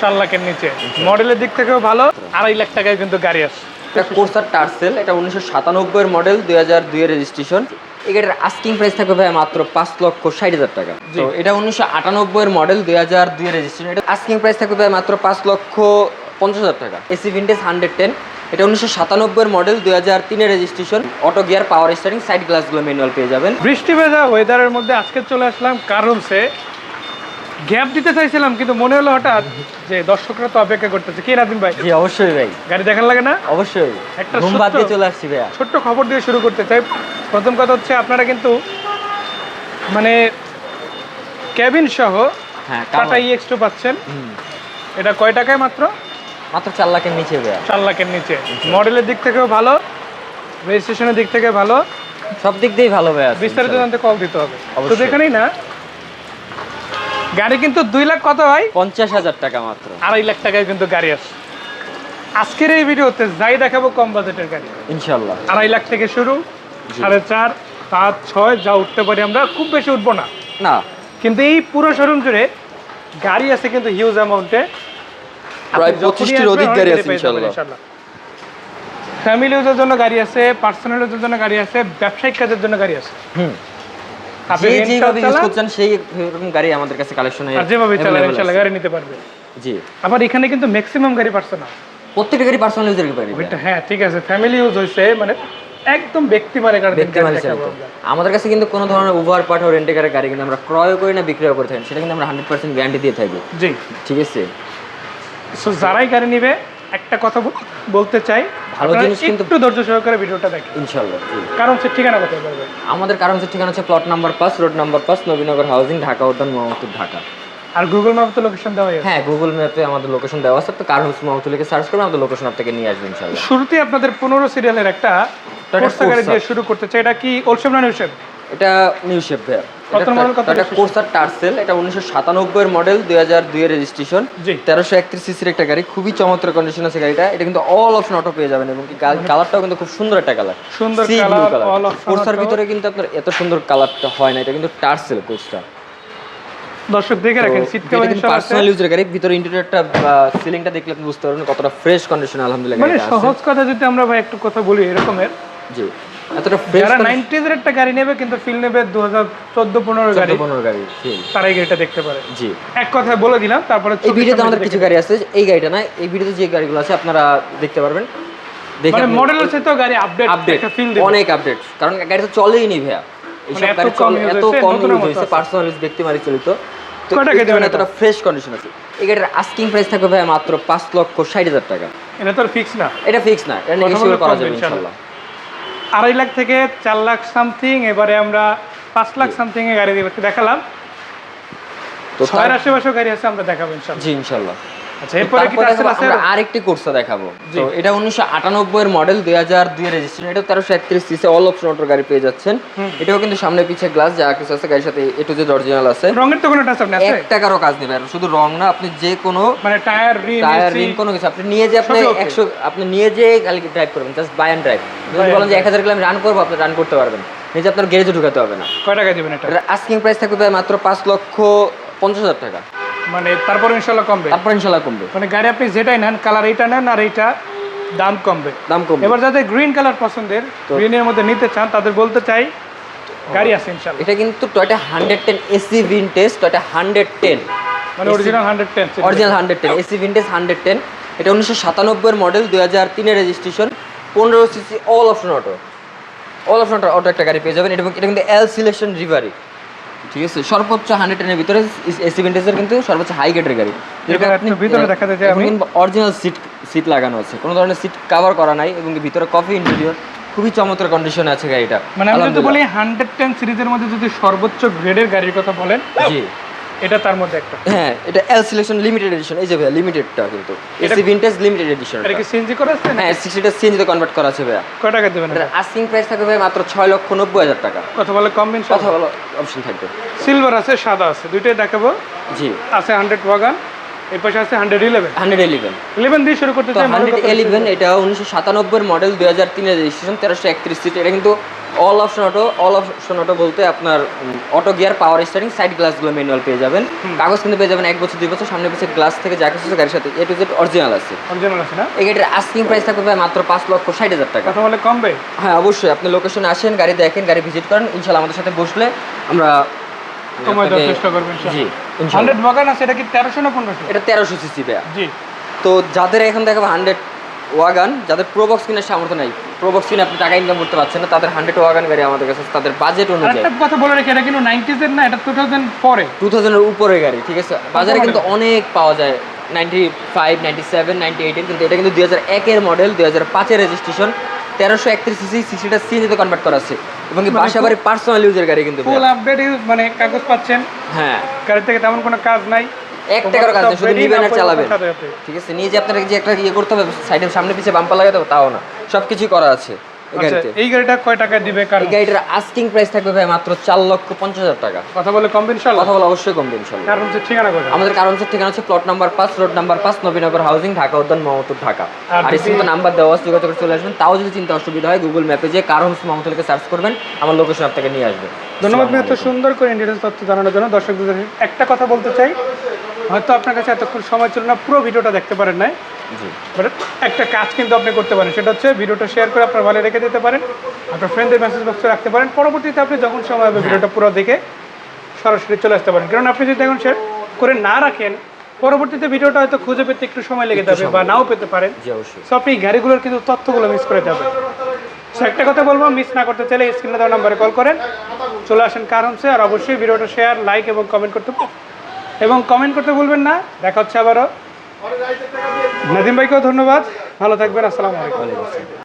চার লাখের নিচে। মডেলের দিক থেকেও ভালো আড়াই লাখ টাকায় কিন্তু গাড়ি আছে। এটা কোর্সার টার্সেল এটা উনিশশো সাতানব্বই মডেল দুই হাজার দুইয়ের রেজিস্ট্রেশন এটার আস্কিং প্রাইস থাকবে ভাই মাত্র পাঁচ লক্ষ ষাট হাজার টাকা। তো এটা উনিশশো আটানব্বই মডেল দুই হাজার দুইয়ের রেজিস্ট্রেশন এটা আস্কিং প্রাইস থাকবে ভাই মাত্র পাঁচ লক্ষ পঞ্চাশ হাজার টাকা। এসি ভিন্টেজ হান্ড্রেড টেন এটা উনিশশো সাতানব্বই মডেল দুই হাজার তিনের registration auto gear power steering side গ্লাসগুলো ম্যানুয়াল পেয়ে যাবেন। বৃষ্টি ভেজা ওয়েদারের মধ্যে আজকে চলে আসলাম কারণ সে গ্যাপ দিতে চাইছিলাম কিন্তু মনে হলো হঠাৎ যে দর্শকরা তো অপেক্ষা করতেছে। কি রাদিন ভাই? জি অবশ্যই ভাই। গাড়ি দেখার লাগে না? অবশ্যই। একটা ঘুম বাদ দিয়ে চলে আসছি ভাইয়া। ছোট্ট খবর দিয়ে শুরু করতে চাই। প্রথম কথা হচ্ছে আপনারা কিন্তু মানে ক্যাবিন সহ হ্যাঁ টাটা। ইএক্স টু পাচ্ছেন। এটা কয় টাকায় মাত্র? মাত্র চার লাখের নিচে ভাইয়া। চার লাখের নিচে। মডেলের দিক থেকেও ভালো রেজিস্ট্রেশনের দিক থেকে ভালো। সব দিক দিয়েই ভালো ভাইয়া বিস্তারিত জানতে কল দিতে হবে। শুধু এখানেই না গাড়ি কিন্তু দুই লাখ কত ভাই? পঞ্চাশ হাজার টাকা মাত্র। আড়াই লাখ টাকায় কিন্তু গাড়ি আছে। আজকের এই ভিডিওতে যাই দেখাবো কম বাজেটের গাড়ি। ইনশাল্লাহ। আড়াই লাখ থেকে শুরু সাড়ে চার পাঁচ ছয় যা উঠতে পারি আমরা খুব বেশি উঠবো না। না। কিন্তু এই পুরো শোরুম জুড়ে গাড়ি আছে কিন্তু হিউজ অ্যামাউন্টে প্রায় 25 টির অধিক গাড়ি আছে ইনশাআল্লাহ। ফ্যামিলি ইউজের জন্য গাড়ি আছে পার্সোনাল ইউজের জন্য গাড়ি আছে ব্যবসায়িক কাজের জন্য গাড়ি আছে। হুম। যেভাবে ইউজ করছেন সেই রকম গাড়ি আমাদের কাছে কালেকশনে আর যেভাবে চালান ইনশাল্লাহ গাড়ি নিতে পারবে। জি। আবার এখানে কিন্তু ম্যাক্সিমাম গাড়ি পার্সোনাল প্রত্যেকটা গাড়ি পার্সোনাল ইউজের গাড়ি হ্যাঁ ঠিক আছে। ফ্যামিলি ইউজ হয়েছে মানে একদম ব্যক্তি মানে। আমাদের কাছে কিন্তু কোনো ধরনের উবার পাঠাও রেন্টে গাড়ি গাড়ি কিন্তু আমরা ক্রয় করি না বিক্রয় করে থাকি। সেটা কিন্তু আমরা হান্ড্রেড পার্সেন্ট গ্যারান্টি দিয়ে থাকি। জি। ঠিক আছে? সো যারাই গাড়ি নিবে একটা কথা বলতে চাই ভালো জিনিস কিন্তু- একটু ধৈর্য সহকারে ভিডিওটা দেখেন। ইনশাল্লাহ জি। কারণ সে ঠিকানা কোথায় পারবে আমাদের কারণ হচ্ছে ঠিকানা হচ্ছে প্লট নাম্বার পাঁচ রোড নাম্বার পাঁচ নবীনগর হাউজিং ঢাকা উদ্যান মোহাম্মদপুর ঢাকা। আর গুগল ম্যাপ তো লোকেশন দেওয়া আছে। হ্যাঁ গুগল ম্যাপে আমাদের লোকেশন দেওয়া আছে তো কারণ হচ্ছে মোহাম্মদপুর লিখে সার্চ করবেন আমাদের লোকেশন আপনাকে নিয়ে আসবে ইনশাল্লাহ শুরুতেই আপনাদের পনেরো সিরিয়ালের একটা কোর্সা Corsa। দিয়ে শুরু করতে চাই। এটা কি ওলসেম না নিউশেপ এটা নিউ শেপ ভাইয়া। কত model, কত এটা কোর্সার টার্সেল এটা উনিশশো সাতানব্বই মডেল দুই হাজার দুইয়ের রেজিস্ট্রেশন তেরোশো একত্রিশ সিসির একটা গাড়ি খুবই চমৎকার কন্ডিশন আছে গাড়িটা। এটা কিন্তু অল অপশন অটো পেয়ে যাবেন এবং কালারটাও কিন্তু খুব সুন্দর একটা কালার সুন্দর কালার অল অপশন কোর্সার ভিতরে কিন্তু আপনার এত সুন্দর কালারটা হয় না এটা কিন্তু টার্সেল কোর্সটা দর্শক দেখে রাখেন পার্সোনাল ইউজের গাড়ি ভিতরে ইন্টেরিয়রটা সিলিংটা দেখলে আপনি বুঝতে পারবেন কতটা ফ্রেশ কন্ডিশন আলহামদুলিল্লাহ মানে সহজ কথা যদি আমরা ভাই একটু কথা বলি এরকমের। জি। এতটা ফ্রেশ যারা নাইনটিজ এর একটা গাড়ি নেবে কিন্তু ফিল নেবে দু হাজার চোদ্দ পনেরো গাড়ি। পনেরো গাড়ি feel। এই গাড়িটা দেখতে পারে। জি। এক কথায় বলে দিলাম তারপরে এই ভিডিওতে আমাদের কিছু গাড়ি আছে এই গাড়িটা না এই ভিডিওতে যে গাড়িগুলো আছে আপনারা দেখতে পারবেন। মানে মডেলের সাথেও গাড়ি আপডেট আপডেট ফিল দিবে। অনেক আপডেট কারণ গাড়ি তো চলেই নি ভাইয়া। এইসব মানে গাড়ি চলে এত কম ইউজ হয়েছে পার্সোনাল ইউজ ব্যক্তি মালিক চলিত। তো কয় টাকা এই দেবেন কারণে এটা? এতটা ফ্রেশ কন্ডিশন আছে। এই গাড়ির আস্কিং প্রাইস থাকবে মাত্র পাঁচ লক্ষ ষাট হাজার টাকা। এটা তো ফিক্স না। এটা ফিক্স না এটা নেগোসিয়েবল করা যাবে। আড়াই লাখ থেকে চার লাখ সামথিং এবারে আমরা পাঁচ লাখ সামথিং এ গাড়ি দিবে দেখালাম। তো ছয়ের আশেপাশেও গাড়ি আছে আমরা দেখাবো ইনশাল্লাহ। জি ইনশাল্লাহ। আচ্ছা এরপরে কি টার্সেল আছে আরেকটি কোর্সা দেখাবো। তো এটা এর মডেল রেজিস্ট্রেশন এটা সিসি অল অপশন গাড়ি পেয়ে যাচ্ছেন। এটাও কিন্তু সামনে পিছে গ্লাস যা কিছু আছে গাড়ির সাথে এটু যে অরিজিনাল আছে। রঙের তো কোনো টার্সেল আছে? এক টাকারও কাজ নেবে আর শুধু রং না আপনি যে কোনো মানে টায়ার টায়ার রিং কোনো কিছু আপনি নিয়ে যে আপনি সবই okay। একশো আপনি নিয়ে যে ড্রাইভ করবেন জাস্ট বাই ড্রাইভ যদি বলেন যে রান করব আপনি রান করতে পারবেন। নিজে আপনার গ্যারেজে ঢুকাতে হবে না। কয় টাকা দিবেন এটা? আস্কিং প্রাইস থাকবে মাত্র পাঁচ লক্ষ পঞ্চাশ হাজার টাকা। মানে তারপর ইনশাল্লাহ কমবে। তারপর ইনশাল্লাহ কমবে। মানে গাড়ি আপনি যেটাই নেন কালার এইটা নেন আর এইটা দাম কমবে। দাম কমবে। এবার যাদের গ্রিন কালার পছন্দের গ্রিনের মধ্যে নিতে চান তাদের বলতে চাই গাড়ি আছে ইনশাল্লাহ এটা কিন্তু Toyota hundred ten AC vintage Toyota hundred ten মানে original hundred ten original hundred ten AC vintage hundred ten এটা উনিশশো সাতানব্বই মডেল দুই হাজার তিনের রেজিস্ট্রেশন পনেরো CC all option auto all option auto একটা গাড়ি পেয়ে যাবেন। এটা এটা কিন্তু এল সিলেকশন রিভারি ঠিক আছে? সর্বোচ্চ হান্ড্রেড টেনের ভিতরে এসি ভিন্টেজের কিন্তু সর্বোচ্চ হাই গেটের গাড়ি। একটু ভিতরে দেখা চাই আমি। অরিজিনাল সিট সিট লাগানো আছে। কোনো ধরনের সিট কভার করা নাই এবং ভিতরে কফি ইন্টেরিয়র খুবই চমৎকার কন্ডিশনে আছে গাড়িটা। মানে আমি যদি বলি হান্ড্রেড টেন সিরিজের মধ্যে যদি সর্বোচ্চ গ্রেডের গাড়ির কথা বলেন জি। এটা তার মধ্যে একটা। হ্যাঁ এটা এল সিলেকশন লিমিটেড এডিশন এই যে ভাইয়া লিমিটেডটা কিন্তু। এটা- এসি ভিনটেজ লিমিটেড এডিশন এটা কি সিএনজি করে আসছে না হ্যাঁ সিক্সটিটা সিএনজিতে কনভার্ট করা আছে ভাইয়া। কয় টাকা দেবেন এটার আস্কিং প্রাইস থাকবে ভাই মাত্র ছয় লক্ষ নব্বই হাজার টাকা। কথা বলে কম্বিনেশন কথা বলো অপশন থাকবে। সিলভার আছে সাদা আছে দুইটাই দেখাবো। জি। আছে হান্ড্রেড ওয়াগান এই পাশে আছে hundred eleven hundred eleven eleven দিয়ে শুরু করতে তো চাই হান্ড্রেড এলিভেন এটা উনিশশো সাতানব্বই মডেল দুই হাজার তিনের রেজিস্ট্রেশন তেরোশো একত্রিশ সিট এটা কিন্তু all option auto all option auto বলতে আপনার auto gear power steering side গ্লাসগুলো ম্যানুয়াল পেয়ে যাবেন। কাগজ কিন্তু পেয়ে যাবেন এক বছর দুই বছর সামনে পিছিয়ে গ্লাস থেকে যা কিছু গাড়ির সাথে এ টু জেড অরিজিনাল আছে। অরিজিনাল আছে না? এই গাড়ির আস্কিং প্রাইস থাকবে ভাই মাত্র পাঁচ লক্ষ ষাট হাজার টাকা। কথা বলে কমবে? হ্যাঁ অবশ্যই। আপনি লোকেশনে আসেন গাড়ি দেখেন গাড়ি ভিজিট করেন ইনশাল্লাহ আমাদের সাথে বসলে আমরা দেওয়ার চেষ্টা করবেন জি হান্ড্রেড বাগান আছে এটা কি তেরোশো না পনেরোশো? এটা তেরোশো সিসি ভাইয়া। জি। তো যাদের এখন দেখাবো হান্ড্রেড ওয়াগান যাদের প্রোবক্স কেনার সামর্থ্য নাই প্রোবক্স আপনি টাকা ইনকাম করতে পারছেন না তাদের হান্ড্রেড ওয়াগান গাড়ি আমাদের কাছে তাদের বাজেট অনুযায়ী। আরেকটা কথা বলে রাখি এটা কিন্তু নাইনটিজের না এটা টু থাউজেন্ড পরে। টু থাউজেন্ডের উপরে গাড়ি ঠিক আছে? বাজারে কিন্তু অনেক পাওয়া যায় ninety five ninety seven ninety এইটের কিন্তু এটা কিন্তু দুই হাজার একের মডেল দুই হাজার পাঁচের রেজিস্ট্রেশন তেরোশো একত্রিশ সিসি সিসিটা সিএনজিতে কনভার্ট করা আছে। এবং বাসা বাড়ি পার্সোনাল ইউজের গাড়ি কিন্তু ফুল আপডেট মানে কাগজ পাচ্ছেন। হ্যাঁ। গাড়ি থেকে তেমন কোনো কাজ নাই। এক টাকারও কাজ শুধু নিবেন আর চালাবেন। ঠিক আছে নিয়ে যে আপনার যে একটা ইয়ে করতে হবে সাইডের সামনে বাম্পার লাগাতে হবে তাও না। করা আছে এই আচ্ছা, গাড়িতে। এই গাড়িটা কয় টাকায় দিবে কারণ এই গাড়িটার আস্কিং প্রাইস থাকবে ভাই মাত্র চার লক্ষ পঞ্চাশ হাজার টাকা। কথা বলে কমবে ইনশাল্লাহ? কথা বলে অবশ্যই কমবে ইনশাল্লাহ। কারণ হচ্ছে ঠিকানা কোথায় আমাদের কারণ হচ্ছে ঠিকানা হচ্ছে প্লট নাম্বার পাঁচ রোড নাম্বার পাঁচ নবীনগর হাউজিং ঢাকা উদ্যান মহমতুর ঢাকা। আর নাম্বার দেওয়া আছে যোগাযোগ করে চলে আসবেন। তাও যদি চিন্তা অসুবিধা হয় গুগল ম্যাপে যে কারণ মহমতুলকে সার্চ করবেন আমার লোকেশন আপনাকে নিয়ে আসবে। ধন্যবাদ এত সুন্দর করে ইন্ডিয়ান তথ্য জানানোর জন্য। দর্শকদের একটা কথা বলতে চাই। হয়তো আপনার কাছে এতক্ষণ সময় ছিল না পুরো ভিডিওটা দেখতে পারেন নাই। বাট একটা কাজ কিন্তু আপনি করতে পারেন সেটা হচ্ছে ভিডিওটা শেয়ার করে আপনার ভালো রেখে দিতে পারেন আপনার ফ্রেন্ডদের মেসেজ বক্সে রাখতে পারেন। পরবর্তীতে আপনি যখন সময় হবে ভিডিওটা পুরো দেখে সরাসরি চলে আসতে পারেন। কারণ আপনি যদি এখন শেয়ার করে না রাখেন পরবর্তীতে ভিডিওটা হয়তো খুঁজে পেতে একটু সময় লেগে যাবে বা নাও পেতে পারেন। সো আপনি গাড়িগুলোর কিন্তু তথ্যগুলো মিস করে যাবেন। সো একটা কথা বলব মিস না করতে চাইলে স্ক্রিনে দেওয়া নাম্বারে কল করেন। চলে আসেন কারণসে আর অবশ্যই ভিডিওটা শেয়ার লাইক এবং কমেন্ট করতে এবং কমেন্ট করতে ভুলবেন না। দেখা হচ্ছে আবারও। নাদিম ভাইকেও ধন্যবাদ। ভালো থাকবেন। আসসালামু আলাইকুম।